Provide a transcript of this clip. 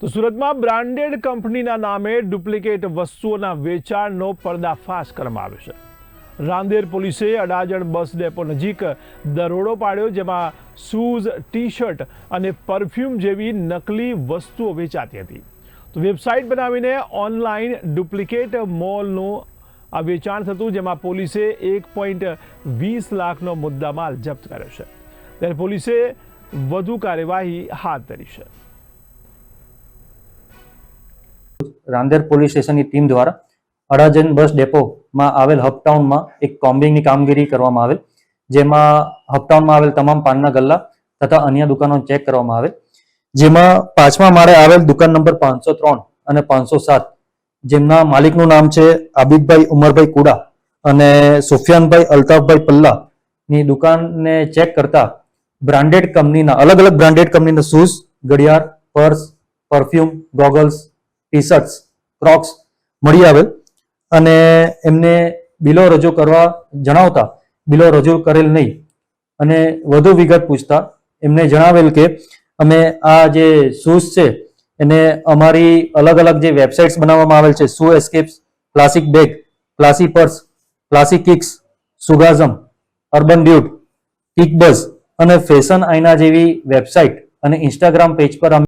તો સુરતમાં બ્રાન્ડેડ કંપનીના નામે ડુપ્લિકેટ વસ્તુઓના વેચાણનો પર્દાફાશ કરવામાં આવ્યો છે. રાંદેર પોલીસે અડાજણ બસ ડેપો નજીક દરોડો પાડ્યો, જેમાં શૂઝ ટી શર્ટ અને પરફ્યુમ જેવી નકલી વસ્તુઓ વેચાતી હતી. તો વેબસાઇટ બનાવીને ઓનલાઈન ડુપ્લિકેટ મોલનું આ વેચાણ થતું, જેમાં પોલીસે એક પોઈન્ટ વીસ લાખનો મુદ્દામાલ જપ્ત કર્યો છે. ત્યારે પોલીસે વધુ કાર્યવાહી હાથ ધરી છે. રાંદેર પોલીસ સ્ટેશનની ટીમ દ્વારા અડાજન બસ ડેપોમાં આવેલ હપટાઉનમાં એક કોમ્બિંગની કામગીરી કરવામાં આવેલ, જેમાં હપટાઉનમાં આવેલ તમામ પાનના ગલ્લા તથા અન્ય દુકાનો ચેક કરવામાં આવે જેમાં પાંચમા માળે આવેલ દુકાન નંબર પાંચસો ત્રણ અને પાંચસો સાત, જેમના માલિકનું નામ છે આબિદભાઈ ઉમરભાઈ કુડા અને સુફિયાનભાઈ અલ્તાફભાઈ પલ્લા ની દુકાનને ચેક કરતા બ્રાન્ડેડ કંપનીના, અલગ અલગ બ્રાન્ડેડ કંપનીના શૂઝ, ઘડિયાળ, purse, perfume, goggles T shirts Crocs મળી આવેલ અને એમને બિલો રજૂ કરવા જણાવતા, બિલો રજૂ કરેલ નહીં. અને વધુ વિગત પૂછતા, એમને જણાવેલ કે અમે આ જે શૂઝ છે, એને અમારી અલગ અલગ જે વેબસાઇટ્સ બનાવવામાં આવેલ છે shoe escapes classic bag classy purse classic kicks સુગાઝમ urban ડ્યુટ kickbuzz અને ફેશન આઈના જેવી વેબસાઇટ અને ઇન્સ્ટાગ્રામ પેજ પર અમે